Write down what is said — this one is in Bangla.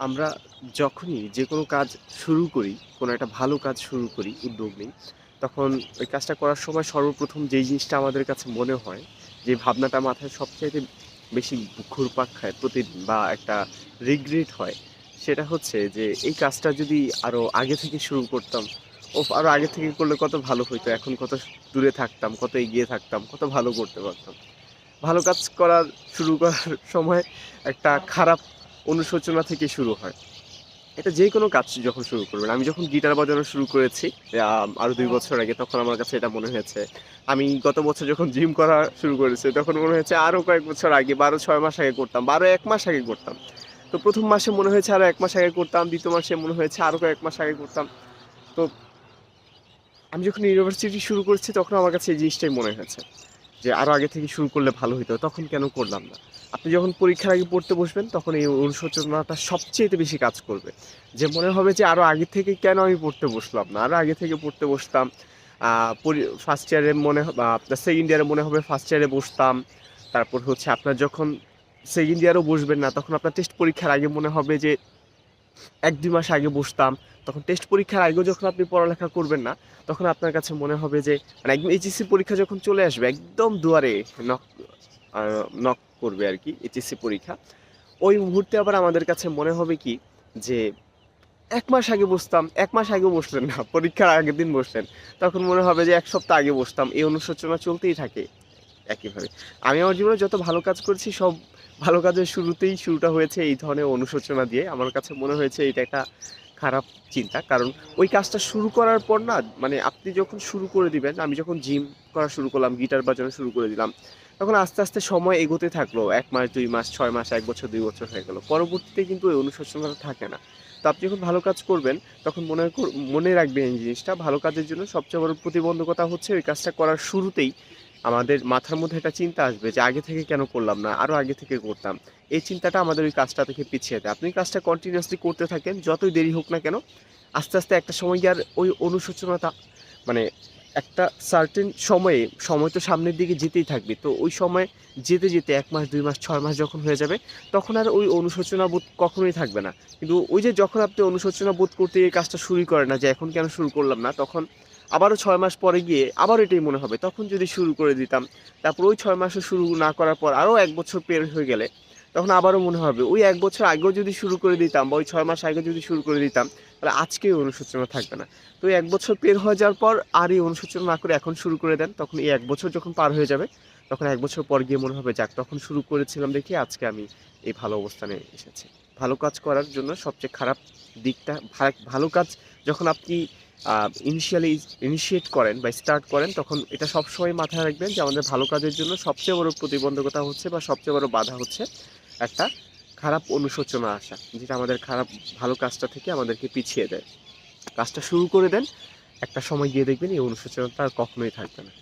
আমরা যখনই যে কোনো কাজ শুরু করি, কোনো একটা ভালো কাজ শুরু করি, উদ্যোগ নিই, তখন ওই কাজটা করার সময় সর্বপ্রথম যেই জিনিসটা আমাদের কাছে মনে হয়, যে ভাবনাটা মাথায় সবচাইতে বেশি ঘুরপাক খায় প্রতিদিন বা একটা রিগ্রেট হয়, সেটা হচ্ছে যে এই কাজটা যদি আরও আগে থেকে শুরু করতাম, ও আরও আগে থেকে করলে কত ভালো হইতো। এখন কত দূরে থাকতাম, কত এগিয়ে থাকতাম, কত ভালো করতে পারতাম। ভালো কাজ করার শুরু করার সময় একটা খারাপ অনুশোচনা থেকে শুরু হয়। এটা যে কোনো কাজ যখন শুরু করবেন। আমি যখন গিটার বাজানো শুরু করেছি আ আরও ২ বছর আগে তখন আমার কাছে এটা মনে হয়েছে। আমি গত বছর যখন জিম করা শুরু করেছি তখন মনে হয়েছে আরও কয়েক বছর আগে বারো ছয় মাস আগে করতাম বারো এক মাস আগে করতাম। তো প্রথম মাসে মনে হয়েছে আরও এক মাস আগে করতাম, দ্বিতীয় মাসে মনে হয়েছে আরও কয়েক মাস আগে করতাম। তো আমি যখন ইউনিভার্সিটি শুরু করেছি তখন আমার কাছে এই জিনিসটাই মনে হয়েছে। যে আরও আগে থেকে শুরু করলে ভালো হইতো। তখন কেন করলাম না? আপনি যখন পরীক্ষার আগে পড়তে বসবেন, তখন এই অনুশোচনাটা সবচাইতে বেশি কাজ করবে। যে মনে হবে যে আরও আগে থেকে কেন আমি পড়তে বসলাম না? আরও আগে থেকে পড়তে বসতাম। ফার্স্ট ইয়ারে মনে আপনার সেকেন্ড ইয়ারে মনে হবে ফার্স্ট ইয়ারে বসতাম। তারপর হচ্ছে আপনার যখন সেকেন্ড ইয়ারেও বসবেন না, তখন আপনার টেস্ট পরীক্ষার আগে মনে হবে যে ১-২ মাস আগে বসতাম। তখন টেস্ট পরীক্ষার আগেও যখন আপনি পড়ালেখা করবেন না, তখন আপনার কাছে মনে হবে যে মানে একদম এইচএসসি পরীক্ষা যখন চলে আসবে একদম দুয়ারে নক নক করবে আরকি এইচএসসি পরীক্ষা। ওই মুহূর্তে আবার আমাদের কাছে মনে হবে কি যে এক মাস আগে বসতাম, এক মাস আগে বসলেন না। পরীক্ষার আগের দিন বসলেন। তখন মনে হবে যে এক সপ্তাহ আগে বসতাম। এই অনুশোচনা চলতেই থাকে একইভাবে। আমি আমার জীবনে যত ভালো কাজ করেছি সব ভালো কাজের শুরুতেই শুরুটা হয়েছে এই ধরনের অনুশোচনা দিয়ে। আমার কাছে মনে হয়েছে এটা একটা খারাপ চিন্তা। কারণ ওই কাজটা শুরু করার পর না মানে আপনি যখন শুরু করে দিবেন, আমি যখন জিম করা শুরু করলাম, গিটার বাজানো শুরু করে দিলাম। তখন আস্তে, আস্তে সময় এগোতে থাকল। এক মাস, দুই মাস, ছয় মাস, এক বছর, দুই বছর হয়ে গেল। পরবর্তীতে কিন্তু ওই অনুশোচনাটা থাকে না। তো আপনি যখন ভালো কাজ করবেন তখন মনে মনে রাখবেন এই জিনিসটা ভালো কাজের জন্য সবচেয়ে বড় প্রতিবন্ধকতা হচ্ছে ওই কাজটা করার শুরুতেই আমাদের মাথার মধ্যে একটা চিন্তা আসবে যে আগে থেকে কেন করলাম না? আরও আগে থেকে করতাম। এই চিন্তাটা আমাদের ওই কাজটা থেকে পিছিয়ে দেয়। আপনি কাজটা কন্টিনিউয়াসলি করতে থাকেন, যতই দেরি হোক না কেন, আস্তে, আস্তে একটা সময় গিয়ে আর ওই অনুশোচনাটা মানে একটা সার্টেন সময়ে, সময় তো সামনের দিকে যেতেই থাকবে। তো ওই সময় যেতে, যেতে এক মাস, দুই মাস, ছয় মাস যখন হয়ে যাবে, তখন আর ওই অনুশোচনা বোধ কখনোই থাকবে না। কিন্তু ওই যে যখন আপনি অনুশোচনা বোধ করতে এই কাজটা শুরুই করেন না যে এখন কেন শুরু করলাম না? তখন আবারও ছয় মাস পরে গিয়ে আবারও এটাই মনে হবে। তখন যদি শুরু করে দিতাম, তারপর ওই ছয় মাসও শুরু না করার পর আরও এক বছর পের হয়ে গেলে তখন আবারও মনে হবে ওই এক বছর আগেও যদি শুরু করে দিতাম বা ওই ছয় মাস আগে যদি শুরু করে দিতাম, তাহলে আজকে অনুশোচনা থাকবে না। তো ১ বছর পের হয়ে যাওয়ার পর আর এই অনুশোচনা না করে এখন শুরু করে দেন। তখন এই এক বছর যখন পার হয়ে যাবে, তখন এক বছর পর গিয়ে মনে হবে যাক তখন শুরু করেছিলাম দেখি আজকে আমি এই ভালো অবস্থানে এসেছি। ভালো কাজ করার জন্য সবচেয়ে খারাপ দিকটা ভালো কাজ যখন আপনি ইনিশিয়ালি ইনিশিয়েট করেন বা স্টার্ট করেন তখন এটা সবসময় মাথায় রাখবেন যে আমাদের ভালো কাজের জন্য সবচেয়ে বড় প্রতিবন্ধকতা হচ্ছে বা সবচেয়ে বড় বাধা হচ্ছে একটা খারাপ অনুশোচনা আসা। যেটা আমাদের খারাপ ভালো কাজটা থেকে আমাদেরকে পিছিয়ে দেয়। কাজটা শুরু করে দেন, একটা সময় গিয়ে দেখবেন এই অনুশোচনাটা আর কখনোই থাকবে না।